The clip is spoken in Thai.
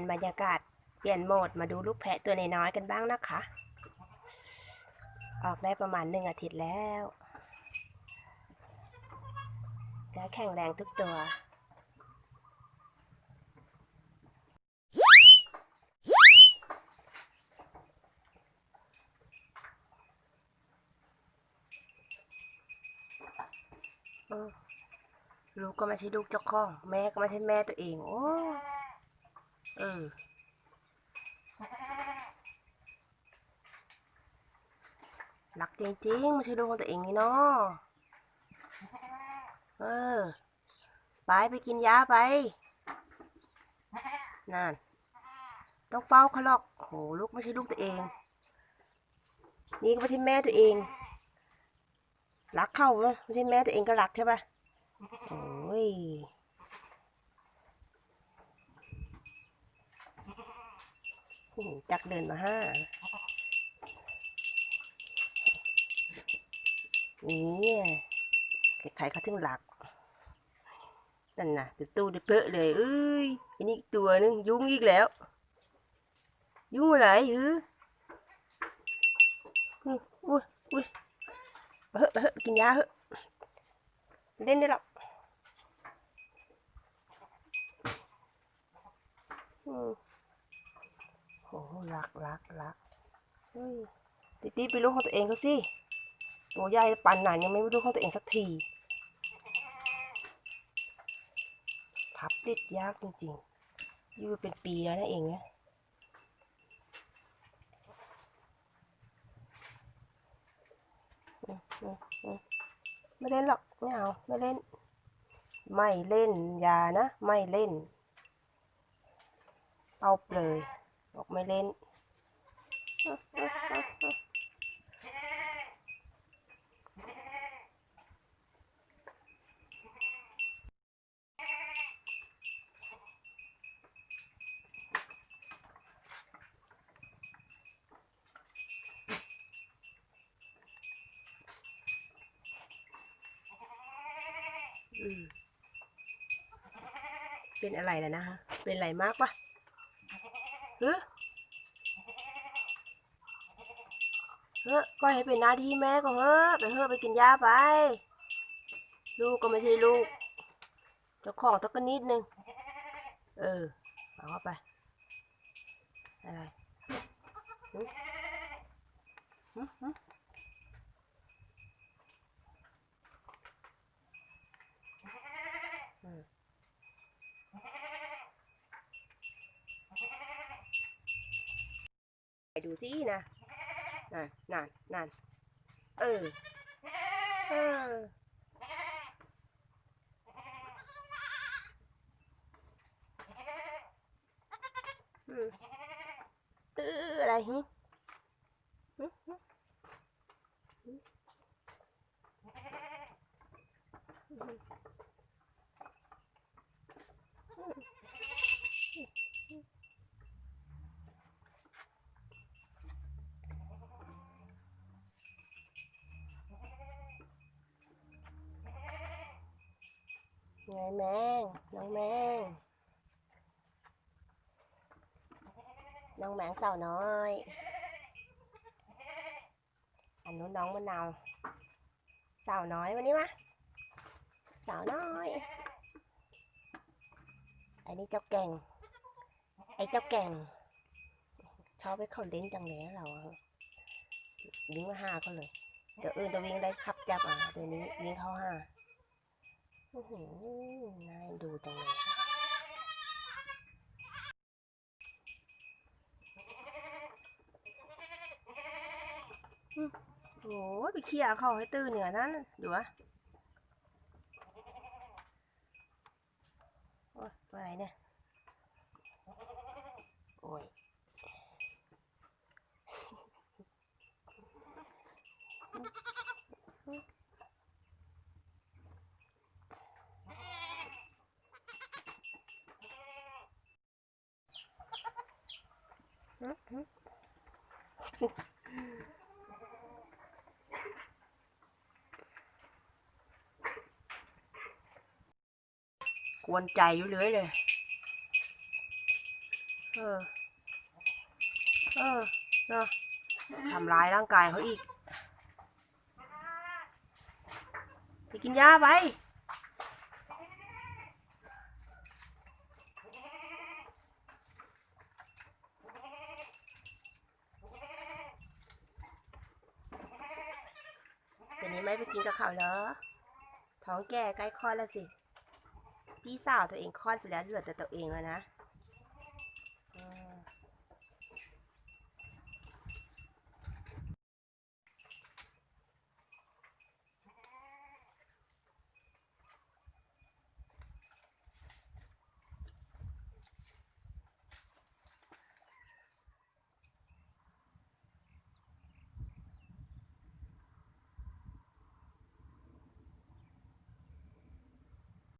นบรรยากาศ เปลี่ยนโหมดมาดูลูกแพะตัวน้อยๆกันบ้างนะคะ ออกได้ประมาณหนึ่งอาทิตย์แล้วและแข็งแรงทุกตัวลูกก็ไม่ใช่ลูกเจ้าของ แม่ก็ไม่ใช่แม่ตัวเอง โอ้ เออรักจริงๆไม่ใช่ลูกของตัวเองนี่เนาะเออ ไปไปกินยาไป นั่น ต้องเฝ้าเขาหรอกโหลูกไม่ใช่ลูกตัวเอง นี่ก็ไม่ใช่แม่ตัวเอง รักเขาไหมไม่ใช่แม่ตัวเองก็รักใช่ปะโอ้ย โอ้โห จักเดินมาห้านี่ใครเขาถึงหลัก นั่นน่ะเดี๋ยตู้เดือเพลอะเลย เอ้ยอันนี้ตัวนึงยุ่งอีกแล้ว ยุ่งอะไรหืออุ้ยอุ้ยอุ้ยเถอะไปเถอะกินยาเถอะเล่นได้หรอกอืม โหรักรักรักเฮ้ยติตีไปนลูกของตัวเองเขาสิตัวใหญ่ปันหนานยังไม่รู้ของตัวเองสักทีพับติดยากจริงๆยู่เป็นปีแล้วนะเองนี่ยอืมอืมอืมไม่เล่นหรอกไม่เอาไม่เล่น ไม่เล่นยานะ ไม่เล่น เอาเลย บอกไม่เล่น เป็นอะไรแล้วนะคะ เป็นอะไรมากปะ เฮ้อเฮ้อก็ให้เป็นหน้าที่แม่ก็เฮ้อไปเฮ้อไปกินยาไป ลูกก็ไม่ใช่ลูกเจ้าของตักกันิดนึง เออเอาเข้าไป อะไรหึหึหึอืมไป ดูสินะนั่นนั่นนั่นเออ เอออืมเอออะไรหึหึหึ ไงแมง น้องแมง น้องแมงสาวน้อย อันนู้นน้องมะนาวสาวน้อยวันนี้มะสาวน้อย อันนี้เจ้าแก่ง ไอ้เจ้าแก่ง ชอบไปเขาเล่นจังเลยเราวิ่งมาหาเขาเลย เดี๋ยวเอื่นจะวิ่งได้ขับจับอะเดี๋ยวนี้วิ่งเข้าห้า โอ้โหน่าดูจังเลยโอ้ไปเคลียเขาให้ตื่นเหนือนั้นดูวะโอ้ยอะไรเนี่ยโอ้ย กวนใจอยู่เลยเลยเอออ เออเนาะทำร้ายร่างกายเขาอีก ไปกินยาไป ไม่ไปกินกับเขาเหรอท้องแก่ใกล้คลอดแล้วสิ พี่สาวตัวเองคลอดไปแล้วเหลือแต่ตัวเองแล้วนะ